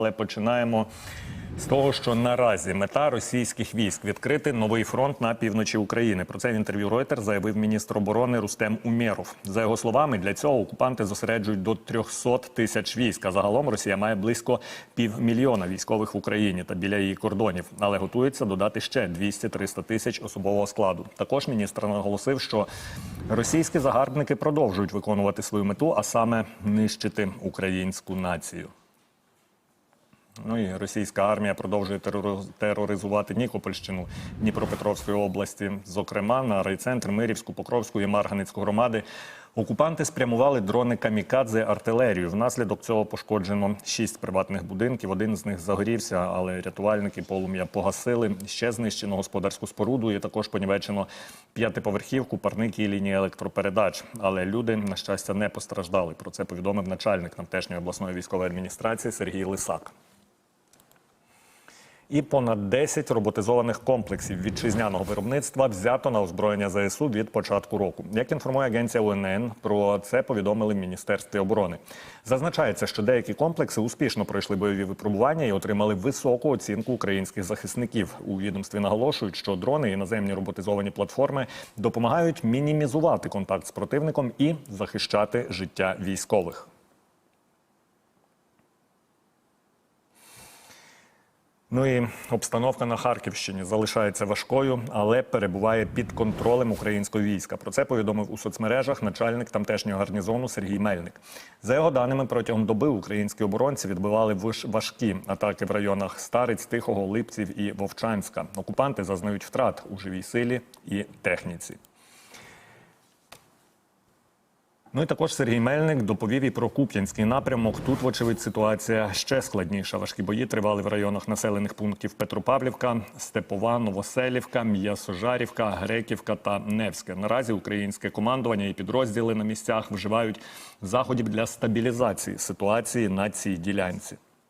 Але починаємо з того, що наразі мета російських військ відкрити новий фронт на півночі України. Про це в інтерв'ю Reuters заявив міністр оборони Рустем Умєров. За його словами, для цього окупанти зосереджують до 300 тисяч військ. А загалом Росія має близько півмільйона військових в Україні та біля її кордонів, але готується додати ще 200-300 тисяч особового складу. Також міністр наголосив, що російські загарбники продовжують виконувати свою мету, а саме нищити українську націю. Ну і російська армія продовжує терор- тероризувати Нікопольщину Дніпропетровської області. Зокрема, на райцентр Мирівську, Покровську і Марганицьку громади окупанти спрямували дрони камікадзе артилерію. Внаслідок цього пошкоджено шість приватних будинків. Один з них загорівся, але рятувальники полум'я погасили. Ще знищено господарську споруду. І також понівечено п'ятиповерхівку, парники і лінії електропередач. Але люди, на щастя, не постраждали. Про це повідомив начальник тамтешньої обласної військової адміністрації Сергій Лисак і понад 10 роботизованих комплексів вітчизняного виробництва взято на озброєння ЗСУ від початку року. Як інформує агенція УНН, про це повідомили в Міністерстві оборони. Зазначається, що деякі комплекси успішно пройшли бойові випробування і отримали високу оцінку українських захисників. У відомстві наголошують, що дрони і іноземні роботизовані платформи допомагають мінімізувати контакт з противником і захищати життя військових. Ну і обстановка на Харківщині залишається важкою, але перебуває під контролем українського війська. Про це повідомив у соцмережах начальник тамтешнього гарнізону Сергій Мельник. За його даними, протягом доби українські оборонці відбивали важкі атаки в районах Стариць, Тихого, Липців і Вовчанська. Окупанти зазнають втрат у живій силі і техніці. Ну і також Сергій Мельник доповів і про Куп'янський напрямок. Тут, вочевидь, ситуація ще складніша. Важкі бої тривали в районах населених пунктів Петропавлівка, Степова, Новоселівка, М'ясожарівка, Греківка та Невське. Наразі українське командування і підрозділи на місцях вживають заходів для стабілізації ситуації на цій ділянці.